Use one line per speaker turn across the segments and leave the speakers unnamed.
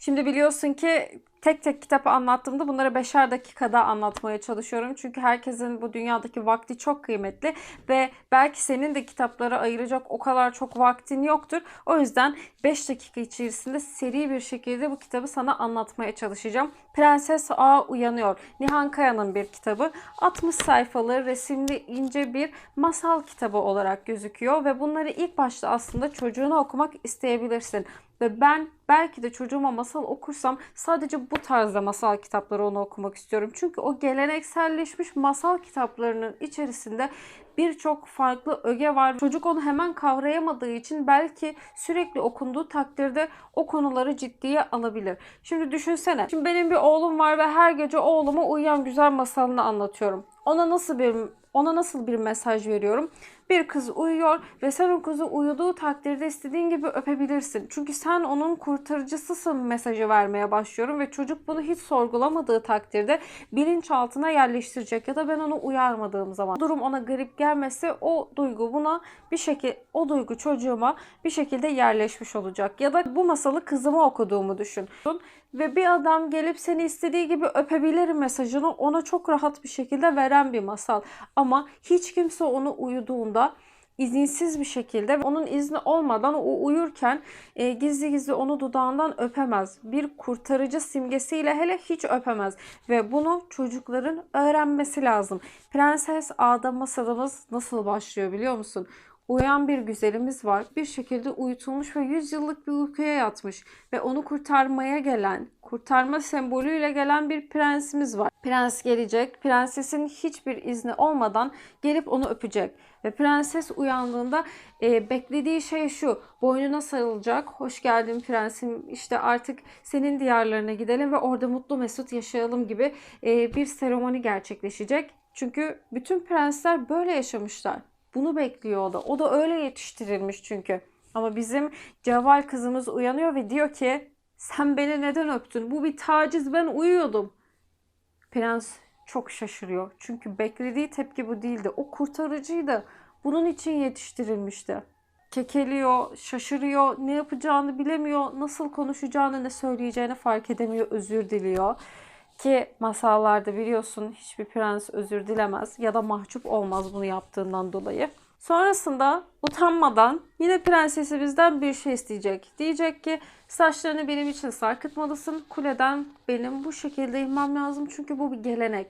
Şimdi biliyorsun ki tek tek kitap anlattığımda bunları beşer dakikada anlatmaya çalışıyorum. Çünkü herkesin bu dünyadaki vakti çok kıymetli ve belki senin de kitaplara ayıracak o kadar çok vaktin yoktur. O yüzden 5 dakika içerisinde seri bir şekilde bu kitabı sana anlatmaya çalışacağım. Prenses A Uyanıyor. Nihan Kaya'nın bir kitabı. 60 sayfalı resimli ince bir masal kitabı olarak gözüküyor ve bunları ilk başta aslında çocuğuna okumak isteyebilirsin. Ve ben belki de çocuğuma masal okursam sadece bu tarzda masal kitapları onu okumak istiyorum. Çünkü o gelenekselleşmiş masal kitaplarının içerisinde birçok farklı öge var. Çocuk onu hemen kavrayamadığı için belki sürekli okunduğu takdirde o konuları ciddiye alabilir. Şimdi düşünsene. Şimdi benim bir oğlum var ve her gece oğluma uyuyan güzel masalını anlatıyorum. Ona nasıl bir ona nasıl bir mesaj veriyorum? Bir kız uyuyor ve sen o kızı uyuduğu takdirde istediğin gibi öpebilirsin. Çünkü sen onun kurtarıcısısın mesajı vermeye başlıyorum ve çocuk bunu hiç sorgulamadığı takdirde bilinçaltına yerleştirecek ya da ben onu uyarmadığım zaman. Durum ona garip gelmesi o duygu buna bir şekilde o duygu çocuğuma bir şekilde yerleşmiş olacak. Ya da bu masalı kızıma okuduğumu düşün. Ve bir adam gelip seni istediği gibi öpebilir mesajını ona çok rahat bir şekilde veren bir masal. Ama hiç kimse onu uyuduğunda izinsiz bir şekilde onun izni olmadan o uyurken e, gizli gizli onu dudağından öpemez. Bir kurtarıcı simgesiyle hele hiç öpemez ve bunu çocukların öğrenmesi lazım. Prenses Ağda masalımız nasıl başlıyor biliyor musun? Uyan bir güzelimiz var. Bir şekilde uyutulmuş ve 100 yıllık bir uykuya yatmış ve onu kurtarmaya gelen, kurtarma sembolüyle gelen bir prensimiz var. Prens gelecek. Prensesin hiçbir izni olmadan gelip onu öpecek. Ve prenses uyandığında e, beklediği şey şu. Boynuna sarılacak. Hoş geldin prensim. İşte artık senin diyarlarına gidelim ve orada mutlu mesut yaşayalım gibi e, bir seremoni gerçekleşecek. Çünkü bütün prensler böyle yaşamışlar. Bunu bekliyor o da. O da öyle yetiştirilmiş çünkü. Ama bizim Ceval kızımız uyanıyor ve diyor ki sen beni neden öptün? Bu bir taciz ben uyuyordum. Prens çok şaşırıyor. Çünkü beklediği tepki bu değildi. O kurtarıcıydı. Bunun için yetiştirilmişti. Kekeliyor, şaşırıyor, ne yapacağını bilemiyor, nasıl konuşacağını, ne söyleyeceğini fark edemiyor, özür diliyor. Ki masallarda biliyorsun hiçbir prens özür dilemez ya da mahcup olmaz bunu yaptığından dolayı. Sonrasında utanmadan yine prensesi bizden bir şey isteyecek. Diyecek ki saçlarını benim için sarkıtmalısın. Kuleden benim bu şekilde inmem lazım çünkü bu bir gelenek.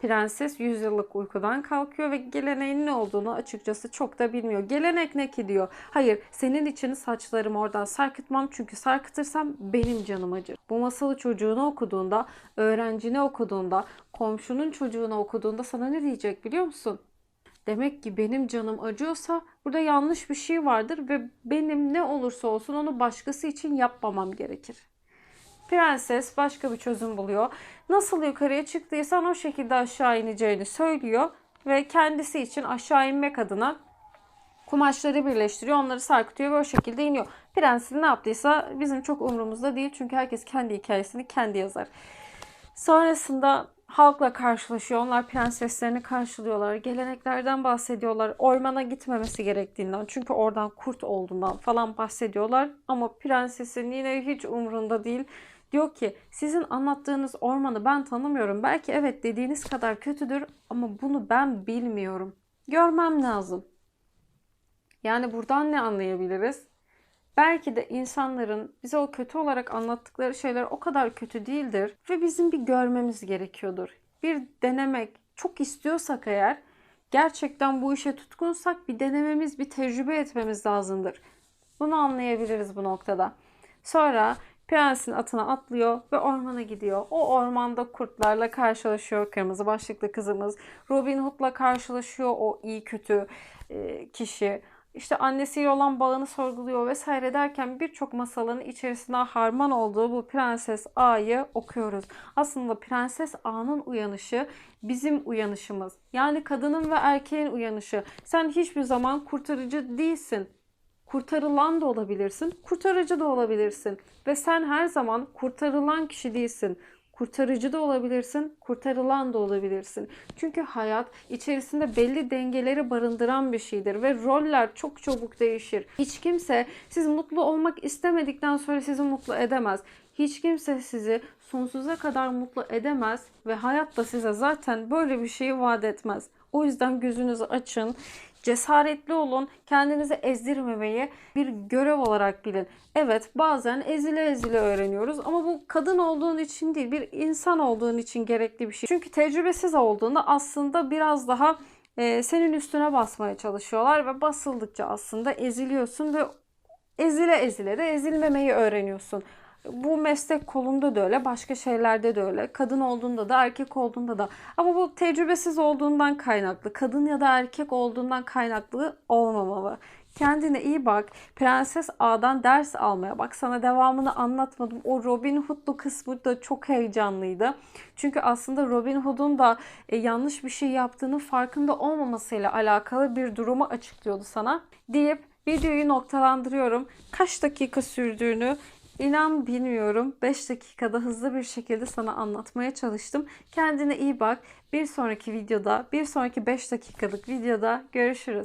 Prenses 100 yıllık uykudan kalkıyor ve geleneğin ne olduğunu açıkçası çok da bilmiyor. Gelenek ne ki diyor. Hayır senin için saçlarımı oradan sarkıtmam çünkü sarkıtırsam benim canım acır. Bu masalı çocuğuna okuduğunda, öğrencine okuduğunda, komşunun çocuğuna okuduğunda sana ne diyecek biliyor musun? Demek ki benim canım acıyorsa burada yanlış bir şey vardır ve benim ne olursa olsun onu başkası için yapmamam gerekir. Prenses başka bir çözüm buluyor. Nasıl yukarıya çıktıysan o şekilde aşağı ineceğini söylüyor ve kendisi için aşağı inmek adına kumaşları birleştiriyor, onları sarkıtıyor ve o şekilde iniyor. Prensin ne yaptıysa bizim çok umurumuzda değil çünkü herkes kendi hikayesini kendi yazar. Sonrasında halkla karşılaşıyor. Onlar prenseslerini karşılıyorlar. Geleneklerden bahsediyorlar. Ormana gitmemesi gerektiğinden çünkü oradan kurt olduğundan falan bahsediyorlar. Ama prensesin yine hiç umrunda değil. Diyor ki sizin anlattığınız ormanı ben tanımıyorum. Belki evet dediğiniz kadar kötüdür ama bunu ben bilmiyorum. Görmem lazım. Yani buradan ne anlayabiliriz? Belki de insanların bize o kötü olarak anlattıkları şeyler o kadar kötü değildir ve bizim bir görmemiz gerekiyordur. Bir denemek çok istiyorsak eğer gerçekten bu işe tutkunsak bir denememiz, bir tecrübe etmemiz lazımdır. Bunu anlayabiliriz bu noktada. Sonra prensin atına atlıyor ve ormana gidiyor. O ormanda kurtlarla karşılaşıyor kırmızı başlıklı kızımız. Robin Hood'la karşılaşıyor o iyi kötü e, kişi işte annesiyle olan bağını sorguluyor vesaire derken birçok masalın içerisinde harman olduğu bu Prenses A'yı okuyoruz. Aslında Prenses A'nın uyanışı bizim uyanışımız. Yani kadının ve erkeğin uyanışı. Sen hiçbir zaman kurtarıcı değilsin. Kurtarılan da olabilirsin, kurtarıcı da olabilirsin. Ve sen her zaman kurtarılan kişi değilsin. Kurtarıcı da olabilirsin, kurtarılan da olabilirsin. Çünkü hayat içerisinde belli dengeleri barındıran bir şeydir ve roller çok çabuk değişir. Hiç kimse siz mutlu olmak istemedikten sonra sizi mutlu edemez. Hiç kimse sizi sonsuza kadar mutlu edemez ve hayat da size zaten böyle bir şeyi vaat etmez. O yüzden gözünüzü açın. Cesaretli olun. Kendinizi ezdirmemeyi bir görev olarak bilin. Evet bazen ezile ezile öğreniyoruz ama bu kadın olduğun için değil bir insan olduğun için gerekli bir şey. Çünkü tecrübesiz olduğunda aslında biraz daha e, senin üstüne basmaya çalışıyorlar ve basıldıkça aslında eziliyorsun ve ezile ezile de ezilmemeyi öğreniyorsun. Bu meslek kolunda da öyle, başka şeylerde de öyle. Kadın olduğunda da, erkek olduğunda da. Ama bu tecrübesiz olduğundan kaynaklı, kadın ya da erkek olduğundan kaynaklı olmamalı. Kendine iyi bak. Prenses A'dan ders almaya bak. Sana devamını anlatmadım. O Robin Hood'lu kısmı da çok heyecanlıydı. Çünkü aslında Robin Hood'un da e, yanlış bir şey yaptığının farkında olmamasıyla alakalı bir durumu açıklıyordu sana. Deyip videoyu noktalandırıyorum. Kaç dakika sürdüğünü İnan bilmiyorum. 5 dakikada hızlı bir şekilde sana anlatmaya çalıştım. Kendine iyi bak. Bir sonraki videoda, bir sonraki 5 dakikalık videoda görüşürüz.